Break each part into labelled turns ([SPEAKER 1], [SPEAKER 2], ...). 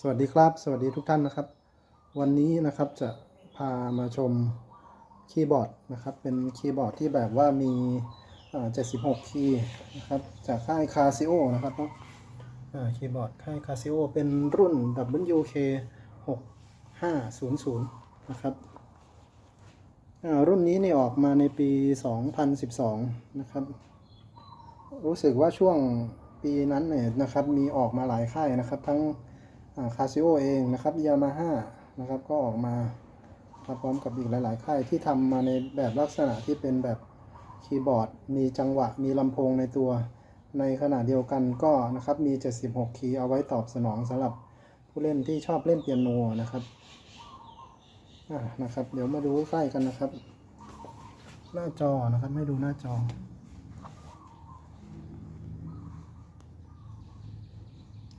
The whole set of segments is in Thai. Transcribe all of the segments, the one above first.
[SPEAKER 1] สวัสดีครับ สวัสดีทุกท่านนะครับ วันนี้นะครับจะพามาชมคีย์บอร์ดนะครับ เป็นคีย์บอร์ดที่แบบว่ามีอ่า76คีย์นะครับ จากค่าย Casio นะครับเนาะคีย์บอร์ดค่าย Casio เป็นรุ่น WK 6500นะครับรุ่นนี้เนี่ยออกมาในปี 2012 นะครับ รู้สึกว่าช่วงปีนั้นเนี่ยนะครับ มีออกมาหลายค่ายนะครับ ทั้ง คาซิโอเองนะครับยามาฮ่านะครับก็ออกมาพร้อมกับอีกหลาย ๆ ค่ายที่ทำมาในแบบลักษณะที่เป็นแบบคีย์บอร์ด มีจังหวะมีลำโพงในตัว ในขณะเดียวกันก็นะครับมี 76 คีย์เอาไว้ตอบสนองสำหรับผู้เล่นที่ชอบเล่นเปียโนนะครับนะครับ เดี๋ยวมาดูใกล้กันนะครับ หน้าจอนะครับให้ดูหน้าจอ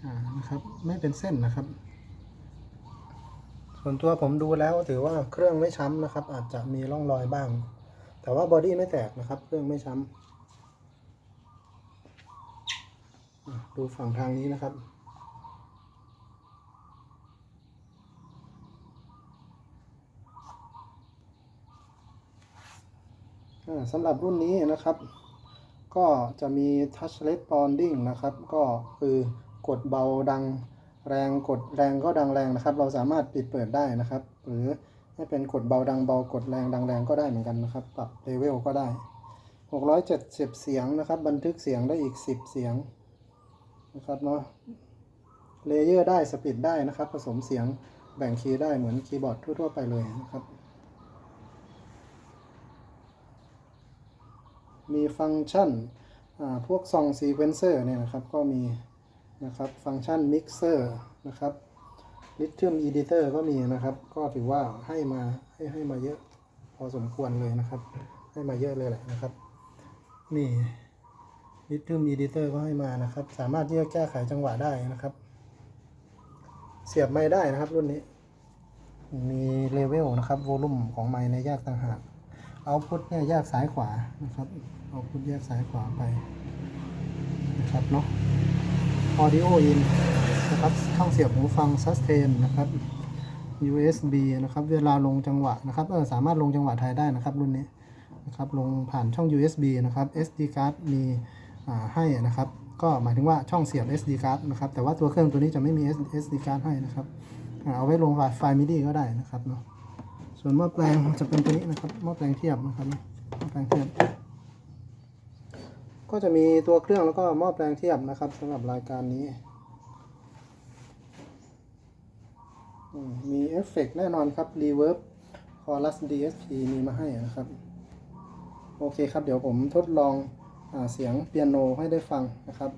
[SPEAKER 1] อ่านะครับ ไม่เป็นเส้นนะครับ ส่วนตัวผมดูแล้วถือว่าเครื่องไม่ช้ำนะครับ อาจจะมีร่องรอยบ้าง แต่ว่าบอดี้ไม่แตกนะครับ เครื่องไม่ช้ำอะดูฝั่งทางนี้นะครับสำหรับรุ่นนี้นะครับ ก็จะมี touch responding นะครับ ก็คือ กดเบาดังแรงกดแรงก็ดังแรงนะครับ เราสามารถปิดเปิดได้นะครับ หรือให้เป็นกดเบาดังเบากดแรงดังแรงก็ได้เหมือนกันนะครับ ปรับเลเวลก็ได้ 670 เสียงนะครับ บันทึกเสียงได้อีก 10 เสียงนะครับเนาะเลเยอร์ได้สปีดได้นะครับ ผสมเสียงแบ่งคีย์ได้เหมือนคีย์บอร์ดทั่ว ๆ ไปเลยนะครับ มีฟังก์ชันพวกซองซีเควนเซอร์เนี่ยนะครับก็มี นะครับ ฟังก์ชันมิกเซอร์นะครับลิทึมอีดิเตอร์ก็มีนะครับ ก็ถือว่าให้มาให้ให้มาเยอะพอสมควรเลยนะครับ ให้มาเยอะเลยแหละนะครับ นี่ลิทึมอีดิเตอร์ก็ให้มานะครับ สามารถที่จะแก้ไขจังหวะได้นะครับ เสียบไม้ได้นะครับรุ่นนี้ มีเลเวลนะครับ โวลูมของไม้ในแยกต่างหากเอาพุทเนี่ยแยกซ้ายขวานะครับเอาพุทแยกซ้ายขวาไปนะครับเนาะ audio in นะครับช่องเสียบหูฟัง sustain นะครับ USB นะครับ เวลาลงจังหวะนะครับเออสามารถลงจังหวะไทยได้นะครับ รุ่นนี้นะครับลงผ่านช่อง USB นะครับ SD card มีให้นะครับ ก็หมายถึงว่าช่องเสียบ SD card นะครับ แต่ว่าตัวเครื่องตัวนี้จะไม่มี SD card ให้นะครับเอาไว้ลงไฟล์ MIDI ก็ได้นะครับเนาะส่วนหม้อแปลงจะเป็นตัวนี้นะครับหม้อแปลงเทียบนะครับหม้อแปลงเทียบ ก็จะมีตัวเครื่องแล้วก็หม้อแปลงเทียบนะครับสำหรับรายการนี้ มีเอฟเฟกต์แน่นอนครับรีเวิร์บคอรัส DSP มีมาให้นะครับ โอเคครับ เดี๋ยวผมทดลองอาเสียงเปียโนให้ได้ฟังนะครับ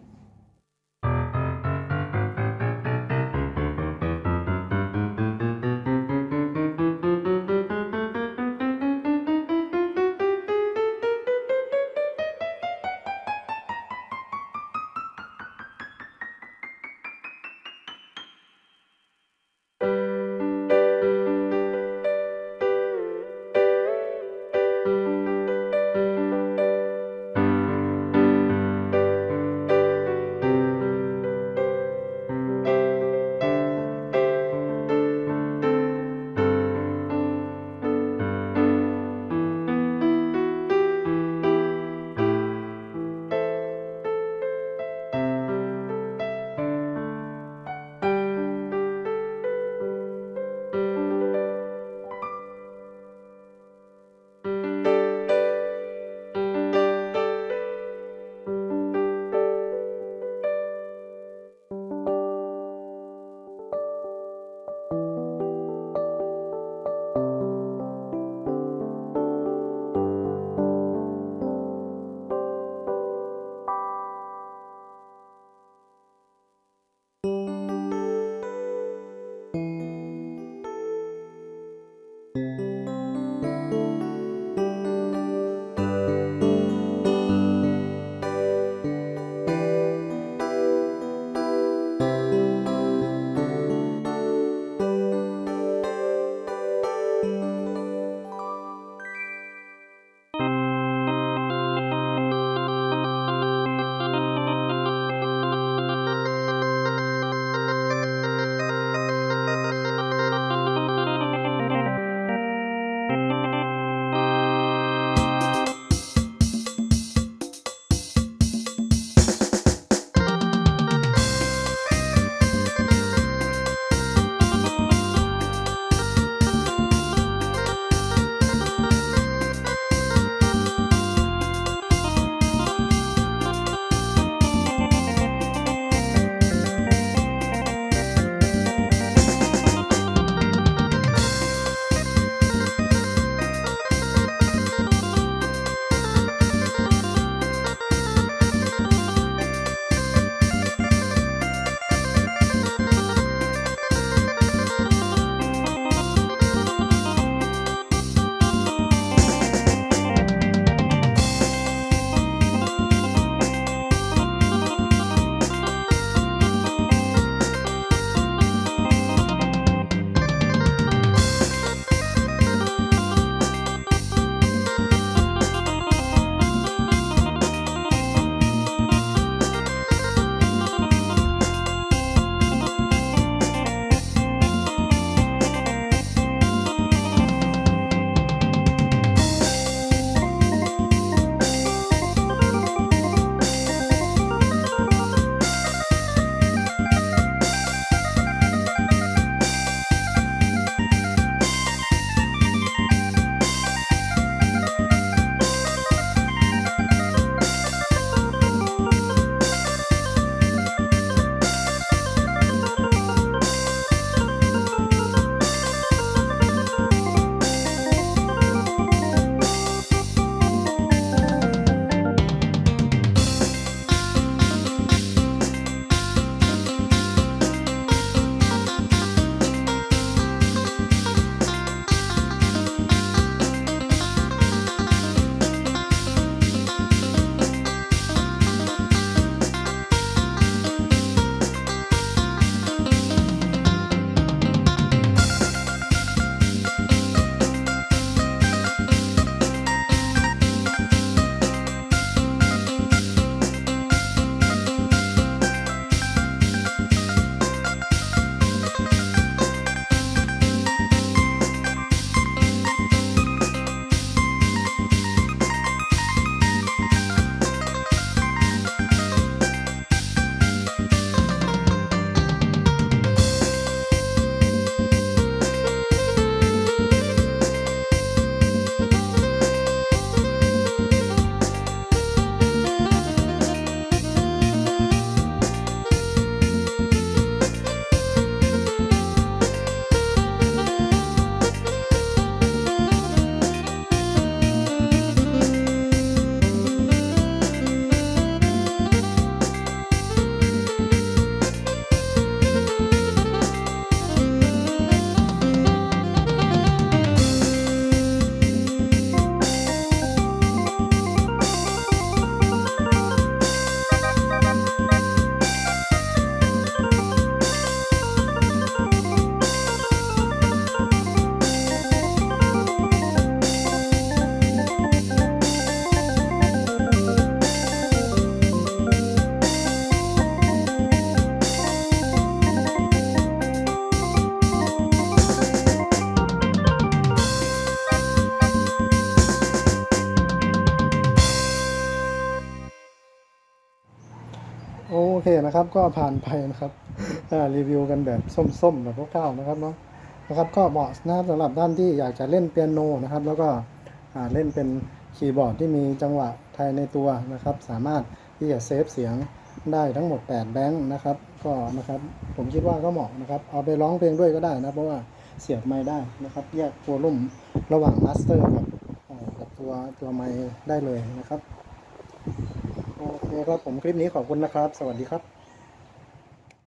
[SPEAKER 1] โอเคนะครับ ก็ผ่านไปนะครับรีวิวกันแบบส้มๆแบบคร่าวๆนะครับเนาะนะครับก็เหมาะนะสำหรับท่านที่อยากจะเล่นเปียโนนะครับ แล้วก็เล่นเป็นคีย์บอร์ดที่มีจังหวะไทยในตัวนะครับ สามารถที่จะเซฟเสียงได้ทั้งหมด 8 แบงค์นะครับ ก็นะครับผมคิดว่าก็เหมาะนะครับ เอาไปร้องเพลงด้วยก็ได้นะเพราะว่าเสียบไม้ได้นะครับ แยกตัวรุ่มระหว่างมาสเตอร์กับกับตัวตัวไม้ได้เลยนะครับ นะครับผมคลิปนี้ขอบคุณนะครับ สวัสดีครับ